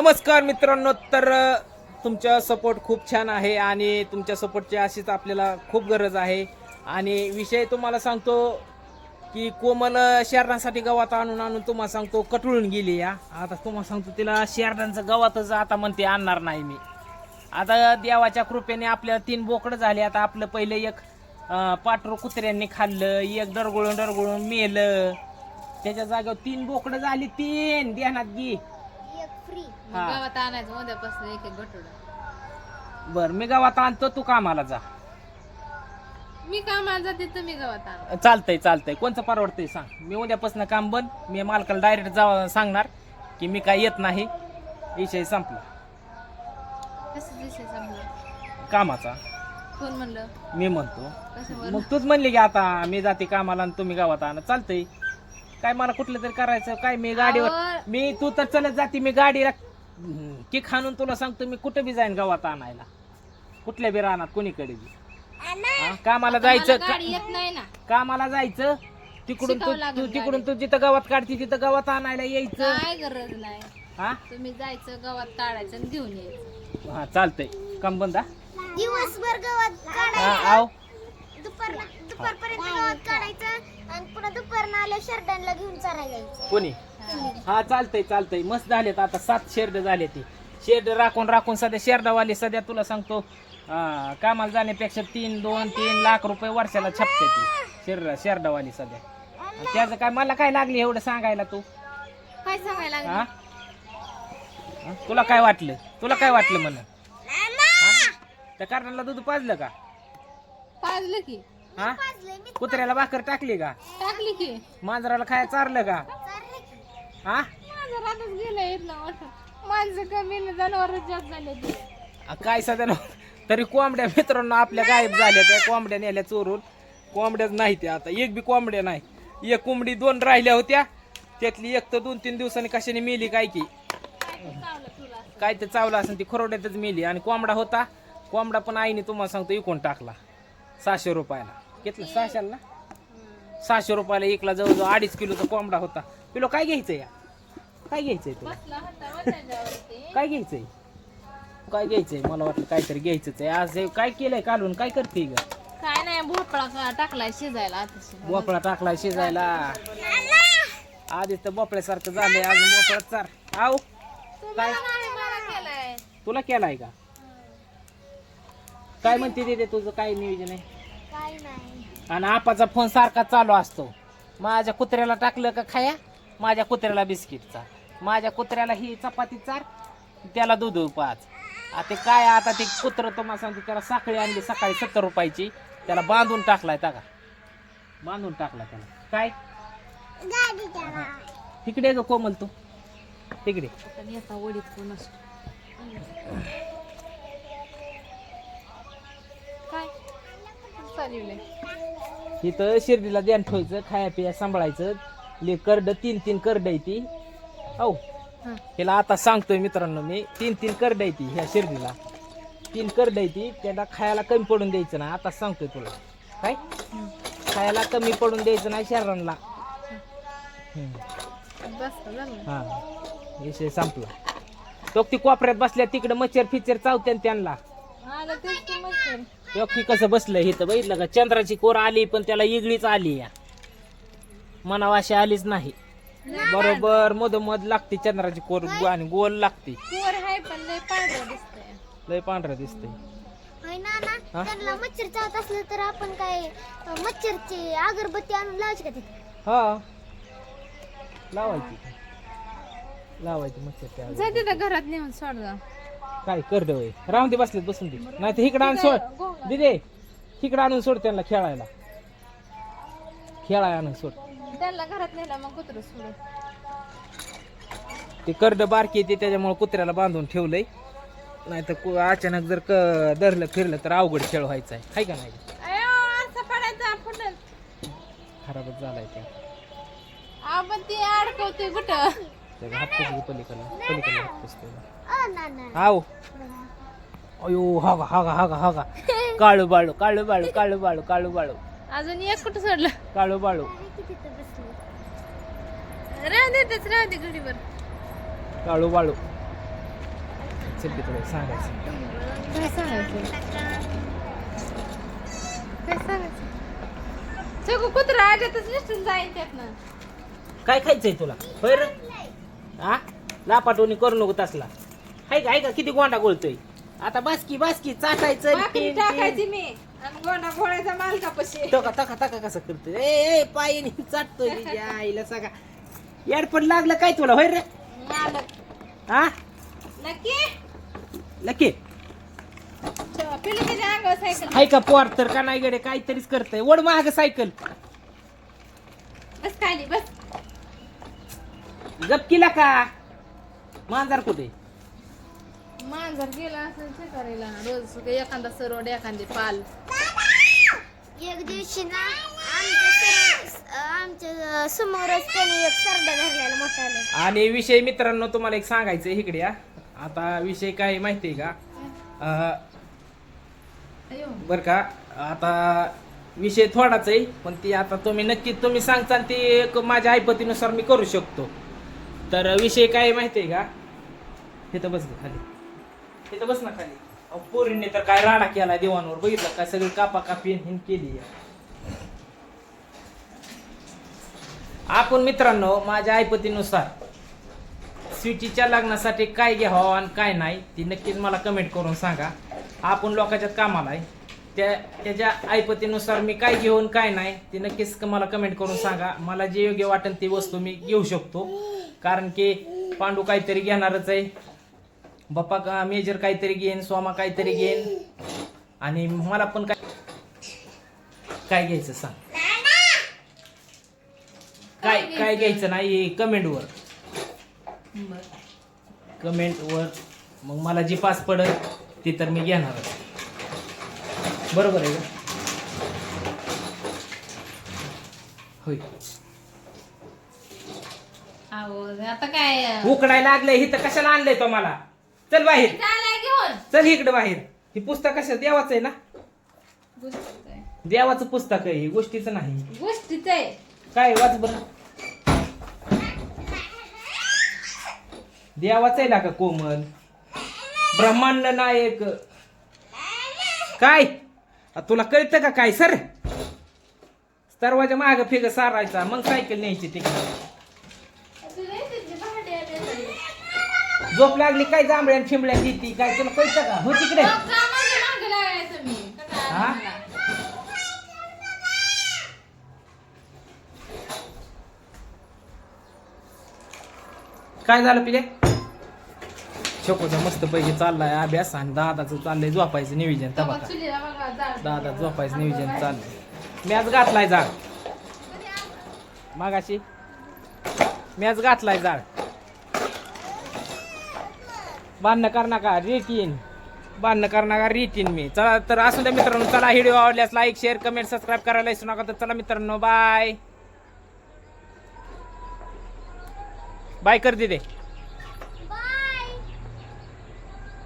नमस्कार मित्रांनो तर तुमचा सपोर्ट खूप छान आहे आणि तुमच्या सपोर्टची अशीच आपल्याला खूप गरज आहे. आणि विषय तुम्हाला सांगतो की कोमल शेरडांसाठी गवात आणून आणून तुम्हाला सांगतो कटळून गेली या आता तुम्हाला सांगतो तिला शेरडांचं गवातच आता म्हणते आणणार नाही मी. आता देवाच्या कृपेने आपल्याला तीन बोकडं झाले आता आपलं पहिलं एक पाटरू कुत्र्यांनी खाल्लं एक डरगुळून डरगुळून मेलं. त्याच्या जागेवर तीन बोकडं झाली तीन ध्यानात गी हा. गावात आणायचं उद्यापासून एक एक गटोडा. बर मी गावात आणतो तू कामाला जा. मी कामाला जाते तुम्ही गावात आणा. चालतंय चालतंय. कोणचं परवडतंय सांग. मी उद्यापासून काम बंद. मी मालकाला डायरेक्ट जा सांगणार की मी काय येत नाही. विषय संपला. कसं दिसे समजा कामाचा. कोण म्हणलं? मी म्हणतो. कसं मग तूच म्हणली की आता मी जाते कामाला आणि तुम्ही गावात आणा. चालतंय. काय मला कुठलं तरी करायचं? काय मी गाडीवर अहो. मी तू तर चलत जाते मी गाडीला किक हाणून तुला सांगतो मी कुठं बी जाईन गावात आणायला. कुठल्या बी राहणार कोणीकडे बी. हा, कामाला जायचं मला गाडी येत नाही ना. कामाला जायचं तिकडून तू शिकावं लागेल तू तिकडून तू जिथं गावात काढते तिथं गावात आणायला यायचं. काय गरज नाही. हा? तुम्ही जायचं गावात काढायचं आणि घेऊन यायचं. हा चालतंय. काम बंद हा? दिवसभर गवत हा काढायचं. आव. दुपार दुपारपर्यंत गवत काढायचं आणि पुन्हा दुपारनं आल्या घेऊन चरायला जायचं कोणी? हा चालतंय चालतंय. मस्त झालेत आता. सात शेर्ड झाले ते. शेर्ड राखून राखून सध्या शेर्डावाले सध्या तुला सांगतो अं, कामाला जाण्यापेक्षा तीन दोन तीन लाख रुपये वर्षाला छपते ती. शेर शेर्डावाली सध्या. आणि त्याचं काय मला काय लागली एवढं सांगायला तू? काय सांगायला लागलं? हा? हा? तुला काय वाटलं? तुला काय वाटलं म्हण त्या कारणाला दूध पाजलं का? पाजलं की. हा? कुत्र्याला भाकर टाकली का? टाकली की. मांजराला खाया चारलं का? हा? माझं रातच गेलं माणसं कमी ना जनावर जास्त झाले ते. आ, काय सध्या तरी कोंबड्या मित्रांनो आपल्या गायब झाल्या त्या कोंबड्या नेल्या चोरून. कोंबड्याच नाही त्या आता. एक बी कोंबड्या नाही. एक कोंबडी दोन राहिल्या होत्या. त्यातली एक तर दोन तीन दिवसांनी कशाने मेली काय की? काय ते चावलं असेल ती खरोड्यातच मेली. आणि कोंबडा होता. कोंबडा पण आईने तुम्हाला सांगतो इकून टाकला. सहाशे रुपयाला. घेतलं? सहाशेला ना? सहाशे रुपयाला एकला जवळजवळ अडीच किलोचा कोंबडा होता. किलो काय घ्यायचं या? काय घ्यायचंय तुला. काय घ्यायचंय? काय घ्यायचंय? मला वाटलं काहीतरी घ्यायचंच आहे. आज हे काय केलंय काढून काय करते ग? काय नाही भोपळा टाकलाय शिजायला. भोपळा टाकलाय शिजायला. आधीच तर भोपळ्यासारखं झालंय आज भोपळा चार. आव काय? केलाय. तुला केलाय का? काय म्हणते ते तुझं काय नियोजन आहे? काय नाही. आणि आपाचा फोन सारखा चालू असतो. माझ्या कुत्र्याला टाकलं का खाया? माझ्या कुत्र्याला बिस्किटचा माझ्या कुत्र्याला ही चपाती चार त्याला दूध पाच. आता ते काय आता ते कुत्र तुम्हाला सांगतो त्याला साखळी आणली सकाळी सत्तर रुपयाची. त्याला बांधून टाकलाय का? बांधून टाकला त्याला. काय. तिकडे ग कोमल तू? तिकडे आता नेता वडीत कोण असतो? चालवलंय. इथं शिर्डीला ध्यान ठेवायचं खाया पिया सांभाळायचं. ले करड तीन तीन करड आहे ती. हं. हिला आता सांगतोय मित्रांनो मी तीन तीन करड आहे ती ह्या शिर्डीला. तीन करड आहे ती त्याला खायला कमी पडून द्यायचं ना आता सांगतोय तुला. काय? खायला कमी पडून द्यायचं नाही बस झालं हा. विषय संपला. तो ती कोपऱ्यात बसल्या तिकडे मच्छर फिचर चावते त्यांना आलं तेच की मच्छर. की कसं बसलं इथं बघितलं का? चंद्राची कोर आली पण त्याला इगळीच आली या. मनावाशी आलीच नाही. बरोबर मधोमध लागते चंद्राची कोर आणि गोल लागते. पोर आहे पण लय पांढरं दिसतंय. लय पांढरं दिसतंय. होय ना ना. हा? त्यांना मच्छर चावत असलं तर आपण काय अं, मच्छरची अगरबत्ती आणून लावायची का तिथे? हा. लावायची. लावायची मच्छर त्या घरात नेऊन सोड जा काय करड वय. राहून दे बसलेत बसून दे. नाही तर इकडं आणून सोड. दिदे इकडं आणून सोड त्यांना खेळायला. खेळायला आणून सोड. त्यांना घरात नेला मग कुत्र सोडत ते करड बारकी येते त्याच्यामुळे कुत्र्याला बांधून ठेवलंय. नाही तर अचानक जर क धरलं फिरलं तर अवघड खेळ व्हायचा आहे. हाय का नाही? असं पडायचं फुटल खराबच झालाय त्या आपण ती अडकवते कुठं? त्याचा हात पलीकडला हात पुसलेला अ ना ना आव अयो हागा हागा हागा हागा काळू बाळू काळू बाळू काळू बाळू काळू बाळू अजून एक कुठं सोडलं काळू बाळू किती तिथं बसले राहू दे तेच राहू दे घडीवर काळू बाळू चल की सांगायचं काय सांगायचं काय सांगायचं सगळं कुत्रा आल्यातच निसटून जाईल त्यातनं काय खायचंय तुला होय रे हा लापाटोनी करू नको तसला हाय का हाय का किती गोंडा गोळतोय? आता बासकी बासकी चाटायचं भाकरी. टाकायची मी. आणि गोंडा घोळायचा मालकापाशी. टका टका टका कसं करतोय? ए ए पायीने चाटतोय तिच्या आईला सगळा. एअरपड लागलं काय तुला होय रे? मालक हा? नक्की लकी. पिली अंगावर सायकल. हाय का पोर तर का नाही गडे काहीतरीच करतय. वड महाग सायकल. बस खाली बस. गप किला का? मांजार कुठे? मांजर गेला असं शिकारीला रोज एखादा सरवड एखादी पाल. एक दिवशी ना आमच्या सर- आमच्या समोरच त्याने एक सरडा धरलेला मोठा आणि विषय मित्रांनो तुम्हाला एक सांगायचं इकडे या आता विषय काय माहितीये का? अं, अयो. बर का आता विषय थोडाच आहे पण ती आता तुम्ही नक्की तुम्ही सांगताल ते एक माझ्या ऐपतीनुसार मी करू शकतो. तर विषय काय आहे माहितीये का? तिथं बस गं खाली. तिथं बस ना खाली. अहो, पोरींनी तर काय राडा केला देवांवर. बघितलं का? सगळी कापा कापी हिन केली आहे. आपण मित्रांनो माझ्या ऐपतीनुसार स्वीटीच्या लग्नासाठी काय घ्यावं आणि काय नाही ती नक्कीच मला कमेंट करून सांगा. आपण लोकांच्यात कामाला आहे. त्या त्याच्या ऐपतीनुसार मी काय घेऊन काय नाही ते नक्कीच क- मला कमेंट करून सांगा. मला जे योग्य वाटेल ती वस्तू मी घेऊ शकतो. कारण की पांडू काहीतरी घेणारच आहे. बाप्पा का मेजर काहीतरी घेईन सोमा काहीतरी घेईन. आणि मला पण काय काय घ्यायचं सांग. काय काय घ्यायचं? नाही कमेंटवर. कमेंटवर. मग मला जी पास पडत ती तर मी घेणारच बरोबर आहे होय. आता काय उकडायला लागलंय इथं कशाला आणलंय तो मला? चल बाहेर. घेऊन चल इकडे बाहेर. ही पुस्तक कसं देवाचं आहे ना? गोष्टीच आहे. देवाचं पुस्तक आहे ही गोष्टीचं नाही. गोष्टीच आहे. काय वाच बर. देवाचं आहे ना का कोमल? ब्रह्मांड नायक. काय? आ, तुला कळतं का काय सर? सर्वाच्या माग फेग सारायचा. मग सायकल न्यायची तिकडे. झोप लागली काय जांभळ्या फिंबळ्या ती काय तुला कळतं का? हो तिकडे. हा? काय झालं पिले? शकोचा मस्त पैकी चाललाय अभ्यास आणि दादाचं चाललंय झोपायचं नियोजन. तबा दादा झोपायचं नियोजन चाललंय. मी आज घातलाय जाळ. मागाशी. मी आज घातलाय जाळ. बांधणं कर नका रेटीन बांधणं कर नका रेटीन मी. चला तर असू द्या मित्रांनो चला व्हिडिओ आवडल्यास लाईक शेअर कमेंट सबस्क्राईब करायला विसरू नका तर चला मित्रांनो बाय बाय कर दे